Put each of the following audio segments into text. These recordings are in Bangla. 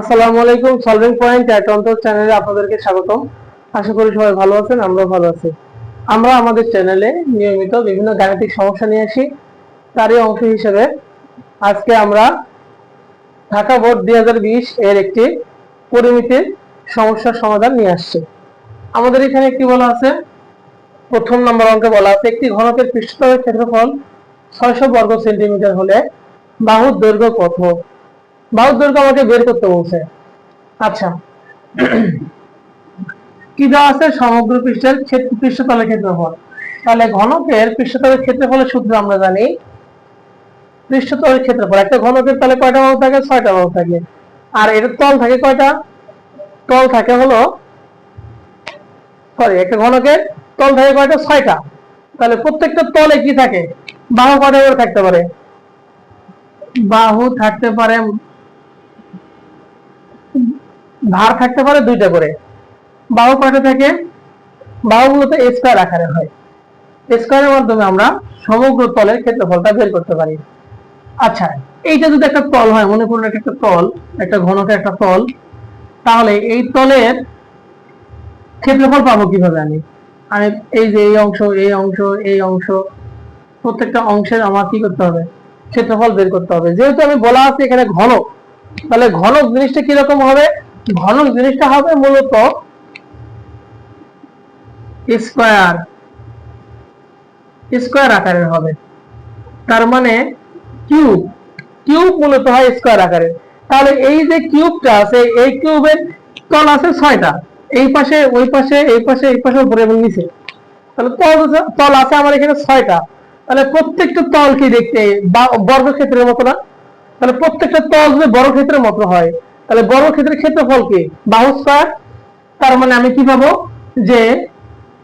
আসসালামু আলাইকুম সলভিং পয়েন্ট অ্যাকাউন্ট চ্যানেলে আপনাদেরকে স্বাগতম। আশা করি সবাই ভালো আছেন, আমরাও ভালো আছি। আমরা আমাদের চ্যানেলে নিয়মিত বিভিন্ন গাণিতিক সমস্যা নিয়ে আসি, তারই অংশ হিসেবে আজকে আমরা ঢাকা বোর্ড দুই হাজার বিশ এর একটি পরিমিতির সমস্যার সমাধান নিয়ে আসছি। আমাদের এখানে একটি বলা আছে, প্রথম নম্বর অঙ্কে বলা আছে, একটি ঘনকের পৃষ্ঠতলের ক্ষেত্রফল ছয়শো বর্গ সেন্টিমিটার হলে বাহুর দৈর্ঘ্য কত? বাহুর দৈর্ঘ্য আমাকে বের করতে বলছে। আচ্ছা। কি দেওয়া আছে? সমগ্র পৃষ্ঠের পৃষ্ঠতলের ক্ষেত্রফল। তাহলে ঘনকের পৃষ্ঠতলের ক্ষেত্রফলের সূত্র আমরা জানি। পৃষ্ঠতলের ক্ষেত্রফল। একটা ঘনকের তাহলে কয়টা বাহু থাকে? ছয়টা বাহু থাকে। আর এর তল থাকে কয়টা? তল থাকে হলো সরি একটা ঘনকের তল থাকে কয়টা? ছয়টা। তাহলে প্রত্যেকটা তলে কি থাকে? বাহু কয়টা করে থাকতে পারে? বাহু থাকতে পারে ধার থাকতে পারে দুইটা করে। বাহু কয়টা থাকে বাহু মূলত স্কোয়ার আকারে হয়। স্কোয়ারের মাধ্যমে আমরা সমগ্র তলের ক্ষেত্রফলটা বের করতে পারি। আচ্ছা এইটা যদি একটা তল হয় মনে করুন একটা তল, একটা ঘনকের একটা তল, তাহলে এই তলের ক্ষেত্রফল পাবো কীভাবে আমি? আমি এই যে এই অংশ এই অংশ এই অংশ, প্রত্যেকটা অংশের আমার কি করতে হবে? ক্ষেত্রফল বের করতে হবে। যেহেতু আমি বলা আছে এখানে ঘনক, তাহলে ঘনক জিনিসটা কীরকম হবে? ঘনক জিনিসটা হবে মূলত স্কোয়ার স্কোয়ার আকারের হবে। তার মানে কিউব কিউব মূলত হয় স্কোয়ার আকারের। তাহলে এই যে কিউবটা আছে, এই কিউবের তল আছে ছয়টা। এই পাশে, ওই পাশে, এই পাশে এই পাশে, উপরে এবং নিচে। তাহলে তল আছে- তল আছে আমার এখানে ছয়টা। তাহলে প্রত্যেকটা তল কি দেখতে বর্গক্ষেত্রের মতো না। তাহলে প্রত্যেকটা তল যদি বর্গক্ষেত্রের মতো হয় তাহলে বর্গক্ষেত্রের ক্ষেত্রফল কি? বাহু স্কয়ার তার মানে আমি কি পাবো? যে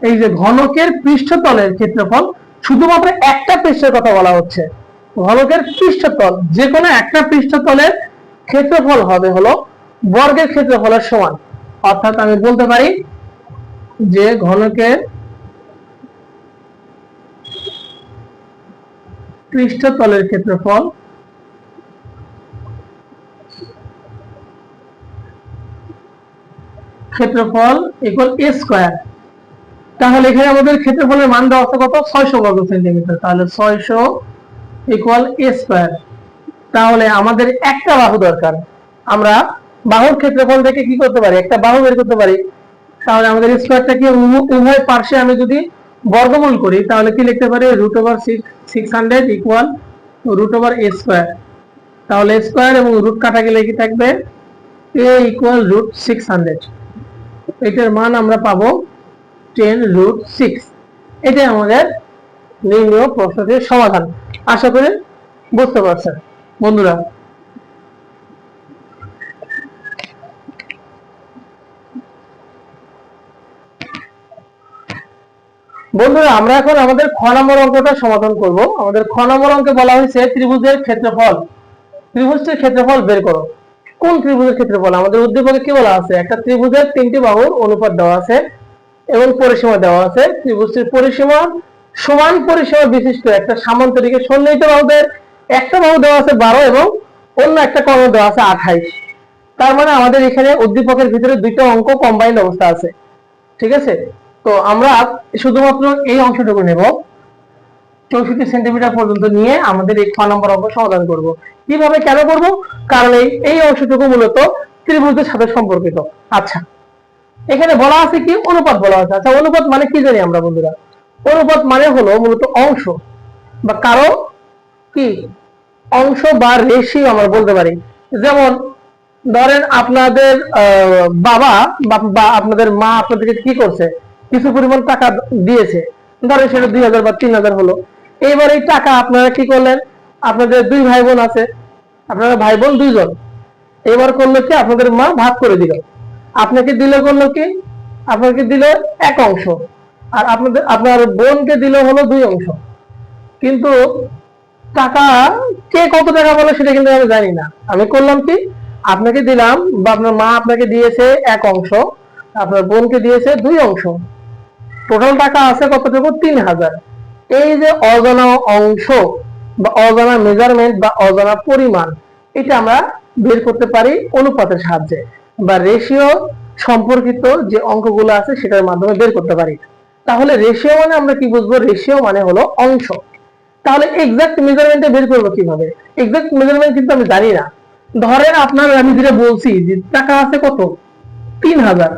এই যে ঘনকের পৃষ্ঠতলের ক্ষেত্রফল শুধুমাত্র একটা পৃষ্ঠের কথা বলা হচ্ছে। ঘনকের পৃষ্ঠতল যে কোনো একটা পৃষ্ঠতলের ক্ষেত্রফল হবে হলো বর্গের ক্ষেত্রফলের সমান। অর্থাৎ আমি বলতে পারি যে ঘনকের পৃষ্ঠতলের ক্ষেত্রফল ক্ষেত্রফল ইকুয়াল এ স্কোয়ার তাহলে এখানে আমাদের ক্ষেত্রফলের মান দেওয়া আছে কত? ছয়শো বর্গ সেন্টিমিটার। তাহলে ছয়শো ইকুয়াল এ স্কোয়ার তাহলে আমাদের একটা বাহু দরকার। আমরা বাহুর ক্ষেত্রফল থেকে কি করতে পারি? একটা বাহু বের করতে পারি। তাহলে আমাদের স্কোয়ারটাকে উভয় পার্শ্বে আমি যদি বর্গমূল করি, তাহলে কি লিখতে পারি? Root over six hundred equal root over A square তাহলে স্কোয়ার এবং রুট কাটা গেলে কি থাকবে? A equal root six hundred এটার মান আমরা পাবো টেন রুট সিক্স এটাই আমাদের নির্ণয় প্রশ্নটির সমাধান। আশা করি বুঝতে পারছেন। বন্ধুরা বন্ধুরা, আমরা এখন আমাদের খ নম্বর অঙ্কটা সমাধান করব। আমাদের খ নম্বর অঙ্কে বলা হয়েছে ত্রিভুজের ক্ষেত্রফল। ত্রিভুজটির ক্ষেত্রফল বের করো। কোন ত্রিভুজের ক্ষেত্রফল আমাদের উদ্দীপকে কি বলা আছে? একটা ত্রিভুজের তিনটি বাহুর অনুপাত দেওয়া আছে এবং পরিসীমা দেওয়া আছে। ত্রিভুজটির পরিসীমা সমান পরিসীমা বিশিষ্ট একটা সামান্তরিকের সন্নিহিত বাহুদের একটা বাহু দেওয়া আছে বারো এবং অন্য একটা কর্ণ দেওয়া আছে আঠাইশ। তার মানে আমাদের এখানে উদ্দীপকের ভিতরে দুইটা অঙ্ক কম্বাইন্ড অবস্থা আছে। ঠিক আছে? তো আমরা শুধুমাত্র এই অংশটুকু নেব। চৌষট্টি সেন্টিমিটার পর্যন্ত নিয়ে আমাদের এই ছ নম্বর অঙ্ক সমাধান করব। কীভাবে কেন করব? কারণ এই এই অংশটুকু মূলত ত্রিভুজের সাথে সম্পর্কিত। আচ্ছা। এখানে বলা আছে কি? অনুপাত বলা আছে। আচ্ছা অনুপাত মানে কি জানি আমরা, বন্ধুরা? অনুপাত মানে হলো মূলত অংশ বা কারও কি? অংশ বা রেশিও আমরা বলতে পারি। যেমন ধরেন আপনাদের বাবা বা আপনাদের মা আপনাদেরকে কি করছে? কিছু পরিমাণ টাকা দিয়েছে। ধরেন সেটা দুই হাজার বা তিন হাজার হলো। এইবার এই টাকা আপনারা কি করলেন? আপনাদের দুই ভাই বোন আছে। আপনারা ভাই বোন দুইজন। এবার করল কি? আপনাদের মা ভাগ করে দিল। আপনাকে দিলে করল কি? আপনাকে দিল এক অংশ। আর আপনাদের, আপনার বোনকে দিল হলো দুই অংশ। কিন্তু টাকা কে কত টাকা বলে সেটা কিন্তু আমি জানি না। আমি করলাম কি? আপনাকে দিলাম বা আপনার মা আপনাকে দিয়েছে এক অংশ। আপনার বোনকে দিয়েছে দুই অংশ। টোটাল টাকা আছে কতটুকু? তিন হাজার। এই যে অজানা অংশ বা অজানা মেজারমেন্ট বা অজানা পরিমাণ, এটা আমরা বের করতে পারি অনুপাতের সাহায্যে বা রেশিও সম্পর্কিত যে অঙ্কগুলো আছে সেটার মাধ্যমে বের করতে পারি। তাহলে রেশিও মানে আমরা কি বুঝব? রেশিও মানে হলো অংশ। তাহলে এক্সাক্ট মেজারমেন্টে বের করব কীভাবে? এক্সাক্ট মেজারমেন্ট কিন্তু আমি জানি না। ধরেন আপনার আমি যেটা বলছি যে টাকা আছে কত? তিন হাজার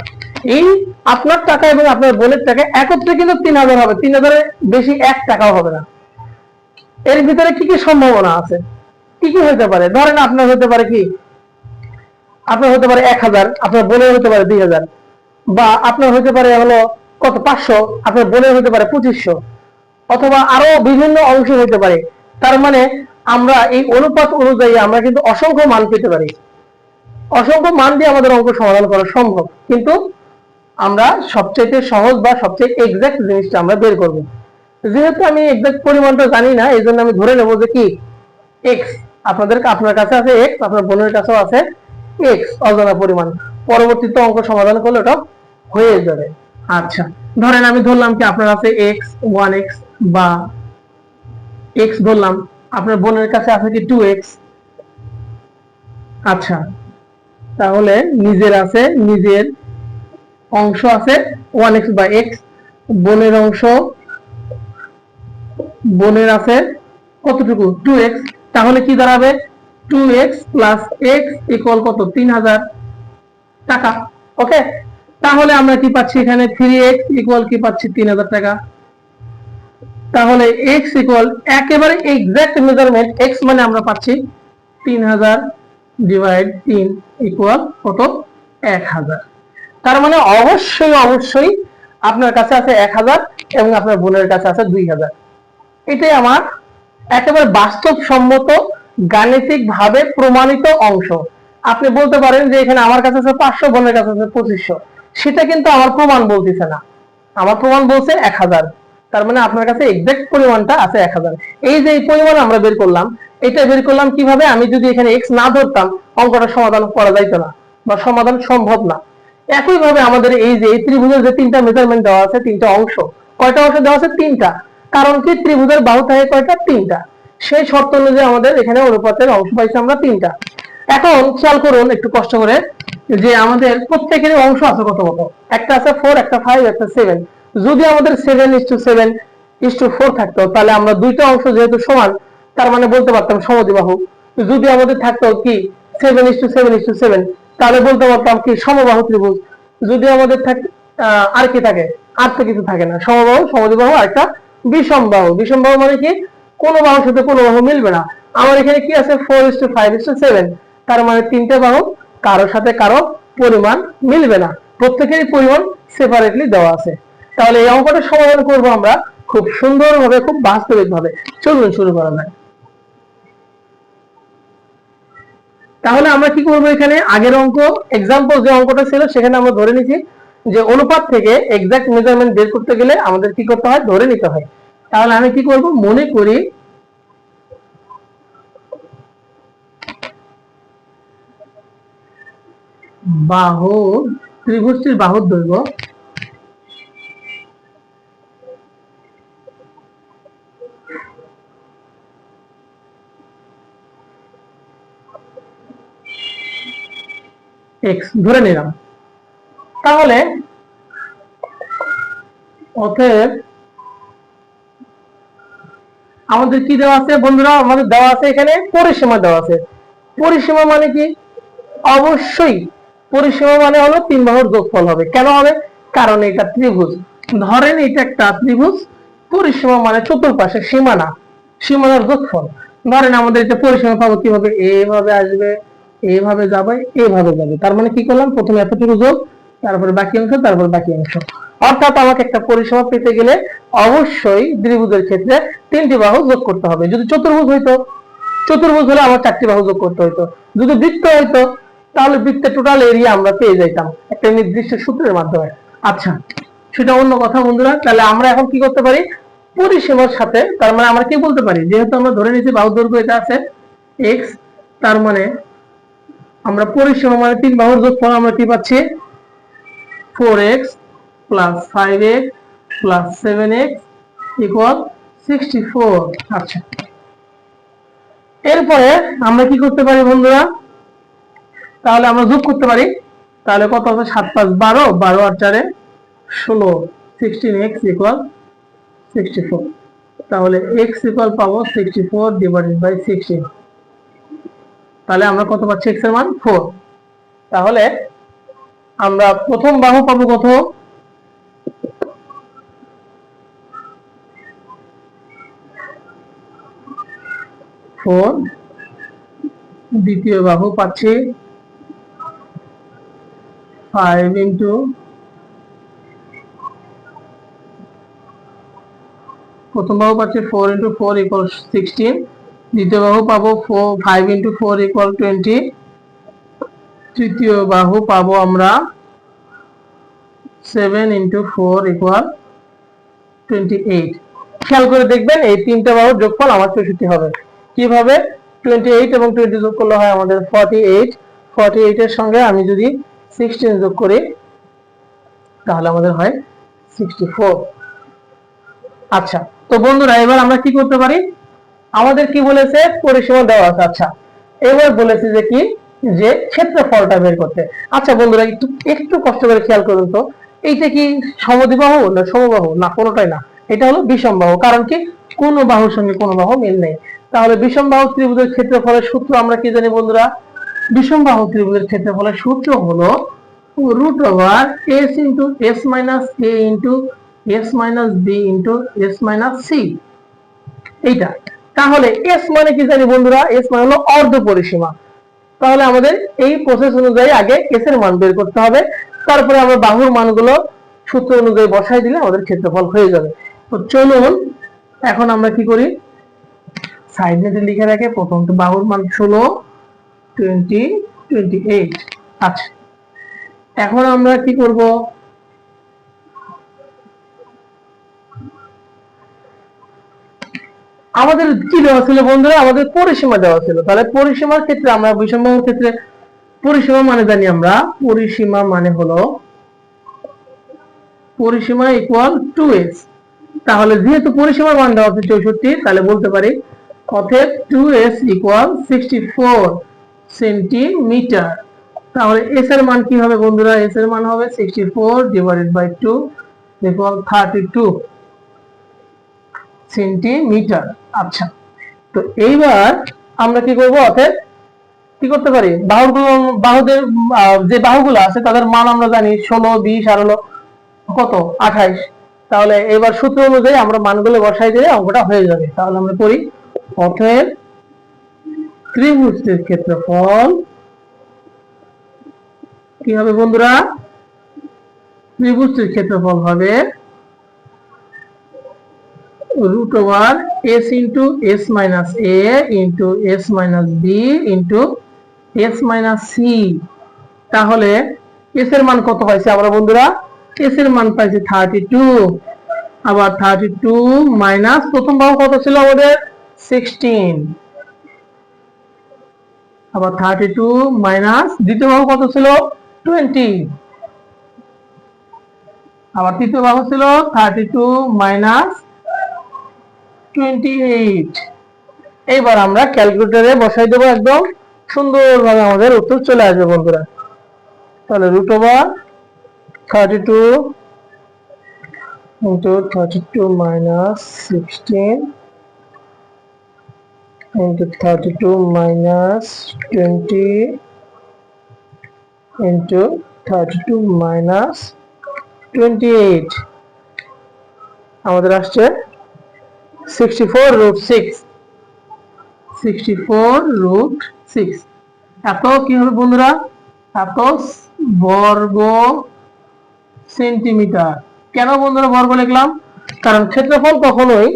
এই আপনার টাকা এবং আপনার বোনের টাকা একত্রে কিন্তু তিন হাজার হবে। তিন হাজারের বেশি এক টাকাও হবে না। এর ভিতরে কি কি সম্ভাবনা আছে? কি কি হতে পারে? ধরেন আপনার হতে পারে কি? আপনার হতে পারে এক হাজার আপনার বোনের হতে পারে দুই হাজার বা আপনার হতে পারে হলো কত? পাঁচশো, আপনার বোনের হতে পারে পঁচিশশো অথবা আরও বিভিন্ন অংশ হতে পারে। তার মানে আমরা এই অনুপাত অনুযায়ী আমরা কিন্তু অসংখ্য মান পেতে পারি। অসংখ্য মান দিয়ে আমাদের অঙ্ক সমাধান করা সম্ভব। কিন্তু আমরা সবচেয়ে সহজ বা সবচেয়ে এক্সাক্ট জিনিসটা আমরা বের করব। যেহেতু আমি এক্সাক্ট পরিমাণটা জানি না, এই জন্য আমি ধরে নেব যে কি? এক্স আপনাদের আপনার কাছে আছে এক্স আপনার বোনের কাছেও আছে এক্স অজানা পরিমাণ। পরবর্তীতে অঙ্ক সমাধান করলে ওটা হয়ে যাবে। আচ্ছা ধরেন আমি ধরলাম কি আপনার আছে এক্স ওয়ান এক্স বা এক্স ধরলাম, আপনার বোনের কাছে আছে কি টু এক্স আচ্ছা তাহলে নিজের আছে, নিজের অংশ আছে ওয়ান এক্স বা এক্স বোনের অংশ, বোনের আছে কতটুকু? টু এক্স তাহলে কি দাঁড়াবে? Two X plus X equal কত? তিন হাজার টাকা। ওকে তাহলে আমরা কি পাচ্ছি এখানে? থ্রি এক্স ইকুয়াল কি পাচ্ছি? তিন হাজার টাকা। তাহলে এক্স ইকুয়াল একেবারে এক্সাক্ট মেজারমেন্ট এক্স মানে আমরা পাচ্ছি তিন হাজার ডিভাইড তিন ইকুয়াল কত? এক হাজার। তার মানে অবশ্যই অবশ্যই আপনার কাছে আছে এক হাজার এবং আপনার বোনের কাছে আছে দুই হাজার। এটাই আমার একেবারে বাস্তবসম্মত গাণিতিক প্রমাণিত অংশ। আপনি বলতে পারেন যে এখানে আমার কাছে আছে পাঁচশো, বোনের কাছে আছে পঁচিশশো। সেটা কিন্তু আমার প্রমাণ বলতেছে না। আমার প্রমাণ বলছে এক হাজার। তার মানে আপনার কাছে এক্সাক্ট পরিমাণটা আছে এক হাজার। এই যে পরিমাণ আমরা বের করলাম এটা বের করলাম কীভাবে? আমি যদি এখানে এক্স না ধরতাম, অঙ্কটা সমাধান করা যাইতো না বা সমাধান সম্ভব না। একইভাবে আমাদের এই যে এই ত্রিভুজের যে তিনটা মেজারমেন্ট দেওয়া আছে, তিনটা অংশ, কয়টা অংশ দেওয়া আছে? তিনটা। কারণ কি? ত্রিভুজের বাহু থাকে কয়টা? তিনটা। সেই শর্ত অনুযায়ী আমাদের এখানে অনুপাতের অংশ পাইছি আমরা তিনটা। এখন খেয়াল করুন, একটু কষ্ট করে, যে আমাদের প্রত্যেকের অংশ আছে কত কত? একটা আছে ফোর একটা ফাইভ একটা সেভেন যদি আমাদের seven is two seven is two four থাকতো, তাহলে আমরা দুইটা অংশ যেহেতু সমান তার মানে বলতে পারতাম সমদ্বিবাহু যদি আমাদের থাকতো কি seven is two seven is two seven তাহলে বলতে পারতাম কি সমবাহু ত্রিভুজ। যদি আমাদের থাকে আর কি থাকে? আর তো কিছু থাকে না। সমবাহু সমদ্বিবাহু আর একটা বিষম বাহু বিষম বাহু মানে কি? কোনো বাহুর সাথে কোনো বাহু মিলবে না। আমার এখানে কি আছে? Four is two five is two seven তার মানে তিনটে বাহু কারোর সাথে কারও পরিমাণ মিলবে না। প্রত্যেকেরই পরিমাণ সেপারেটলি দেওয়া আছে। তাহলে এই অঙ্কটা সমাধান করব আমরা খুব সুন্দরভাবে, খুব বাস্তবিক ভাবে চলুন শুরু করা যায় তাহলে আমরা কি করব এখানে? আগের অঙ্ক এক্সাম্পল যে অঙ্কটা ছিল, সেখানে আমরা ধরে নিছি যে অনুপাত থেকে এক্সাক্ট মেজারমেন্ট বের করতে গেলে আমাদের কি করতে হয়? ধরে নিতে হয়। তাহলে আমি কি করব? মনে করি বাহু ত্রিভুজটির বাহুর দৈর্ঘ্য এক্স ধরে নিলাম। তাহলে অতএব আমাদের কি দেওয়া আছে বন্ধুরা? আমাদের দেওয়া আছে এখানে পরিসীমা দেওয়া আছে। পরিসীমা মানে কি? অবশ্যই পরিসীমা মানে হলো তিন বাহুর যোগফল হবে। কেন হবে? কারণ এটা ত্রিভুজ। ধরেন এটা একটা ত্রিভুজ, পরিসীমা মানে চতুর্পাশে সীমানা, সীমানার যোগফল। ধরেন আমাদের এটা পরিসীমা পাবো কীভাবে? এইভাবে আসবে। এইভাবে যাবে এইভাবে যাবে। তার মানে কি করলাম? প্রথমে এতটুকু যোগ তারপরে বাকি অংশ, তারপর বাকি অংশ। অর্থাৎ আমাকে একটা পরিসীমা পেতে গেলে অবশ্যই ত্রিভুজের ক্ষেত্রে তিনটি বাহু যোগ করতে হবে। যদি চতুর্ভুজ হইতো, চতুর্ভুজ হলে আমার চারটি বাহু যোগ করতে হইতো। যদি বৃত্ত হইতো, তাহলে বৃত্তের টোটাল এরিয়া আমরা পেয়ে যাইতাম একটা নির্দিষ্ট সূত্রের মাধ্যমে। আচ্ছা সেটা অন্য কথা বন্ধুরা। তাহলে আমরা এখন কি করতে পারি? পরিসীমার সাথে, তার মানে আমরা কি বলতে পারি? যেহেতু আমরা ধরে নিয়েছি বাহু দৈর্ঘ্য এটা আছে এক্স তার মানে আমরা পরিসীমা মানে তিন বাহুর যোগফল আমরা কি পাচ্ছি? Four X plus five X plus seven X equal sixty four আচ্ছা। এরপরে আমরা কি করতে পারি বন্ধুরা? তাহলে আমরা যোগ করতে পারি। তাহলে কত হবে? সাত পাঁচ বারো। বারো আর চারে ষোলো। Sixteen X equal sixty four তাহলে এক্স ইকুয়াল পাবো sixty four divided by sixteen তাহলে আমরা কত পাচ্ছি এক্সের মান? ফোর তাহলে আমরা প্রথম বাহু পাবো কত? ফোর দ্বিতীয় বাহু পাচ্ছি ফাইভ ইন্টু প্রথম বাহু পাচ্ছি four into four equal sixteen দ্বিতীয় বাহু পাবো five into four equal twenty তৃতীয় বাহু পাবো আমরা seven into four equal twenty eight খেয়াল করে দেখবেন এই তিনটা বাহুর যোগফল আমার চৌষট্টি হবে। কীভাবে? টোয়েন্টি এইট এবং টোয়েন্টি যোগ করলে হয় আমাদের ফর্টি এইট ফর্টি এইট এর সঙ্গে আমি যদি সিক্সটিন যোগ করি, তাহলে আমাদের হয় সিক্সটি ফোর আচ্ছা তো বন্ধুরা, এবার আমরা কি করতে পারি? আমাদের কি বলেছে? পরিসীমা দেওয়া আছে। আচ্ছা এবার বলেছে যে কি? যে ক্ষেত্রফলটা বের করতে। আচ্ছা বন্ধুরা, একটু একটু কষ্ট করে খেয়াল করুন তো। এইটা কি সমদ্বিবাহু না সমবাহু? না, কোনোটাই না। এটা হলো বিষমবাহু। কারণ কি? কোন বাহুর সঙ্গে কোনো বাহু মিল নেই। তাহলে বিষমবাহু ত্রিভুজের ক্ষেত্রফলের সূত্র আমরা কি জানি বন্ধুরা? বিষমবাহু ত্রিভুজের ক্ষেত্রফলের সূত্র হলো root over S into S minus A into S minus B into S minus C. এইটা। তাহলে এস মানে কি জানি বন্ধুরা? এস মানে হলো অর্ধ পরিসীমা তাহলে আমাদের এই প্রসেস অনুযায়ী আগে এস এর মান বের করতে হবে। তারপরে আমরা বাহুর মানগুলো সূত্র অনুযায়ী বসাই দিলে আমাদের ক্ষেত্রফল হয়ে যাবে। তো চলুন, এখন আমরা কি করি? সাইড লিখে রাখে প্রথম তো বাহুর মান ষোলো টোয়েন্টি টোয়েন্টি এইট আচ্ছা। এখন আমরা কি করব? আমাদের কি দেওয়া ছিল বন্ধুরা? আমাদের পরিসীমা দেওয়া ছিল। তাহলে পরিসীমার ক্ষেত্রে আমরা বিষমবাহুর ক্ষেত্রে পরিসীমা মানে জানি আমরা? পরিসীমা মানে হলো পরিসীমা ইকুয়াল টু এস তাহলে যেহেতু পরিসীমার মান দেওয়া আছে চৌষট্টি, তাহলে বলতে পারি অতএব two S equal sixty four centimetre তাহলে এস এর মান কি হবে বন্ধুরা? এস এর মান হবে sixty four divided by two equal thirty two centimetre. আচ্ছা তো এইবার আমরা কি করব অতএব, কি করতে পারি? বাহুগুলো, বাহুদের যে বাহুগুলো আছে, তাদের মান আমরা জানি ষোলো, বিশ আর হলো কত? আঠাইশ। তাহলে এবার সূত্র অনুযায়ী আমরা মানগুলো বসাই দিলে অঙ্কটা হয়ে যাবে। তাহলে আমরা করি ক্ষেত্রফল কি হবে বন্ধুরা? ত্রিভুজটির ক্ষেত্রফল হবে root over s into s minus a into s minus b into s minus c তাহলে s এর মান কত পাইছি আমরা বন্ধুরা? s এর মান পাইছি 32 আবার 32 মাইনাস প্রথম বাহু কত ছিল আমাদের? 16 আবার 32 মাইনাস দ্বিতীয় বাহু কত ছিল? 20 আবার তৃতীয় বাহু ছিল 32 মাইনাস টোয়েন্টি এইট এইবার আমরা ক্যালকুলেটরে বসাই দেবো একদম সুন্দরভাবে আমাদের উত্তর চলে আসবে বন্ধুরা। তাহলে root over thirty two into thirty two minus sixteen into thirty two minus twenty into thirty two minus twenty eight আমাদের আসছে 64 root 6 64 root 6 এত কি হবে বন্ধুরা? এত বর্গ সেন্টিমিটার। কেন বন্ধুরা বর্গ লিখলাম? কারণ ক্ষেত্রফল কখনোই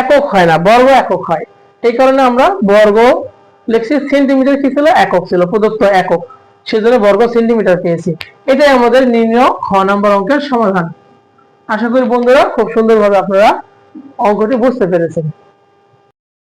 একক হয় না, বর্গ একক হয়। এই কারণে আমরা বর্গ লিখছি, সেন্টিমিটার কি ছিল? একক ছিল, প্রদত্ত একক। সেজন্য বর্গ সেন্টিমিটার পেয়েছি। এটাই আমাদের নির্ণয় খ নম্বর অঙ্কের সমাধান। আশা করি বন্ধুরা খুব সুন্দরভাবে আপনারা অঙ্কটি বুঝতে পেরেছেন।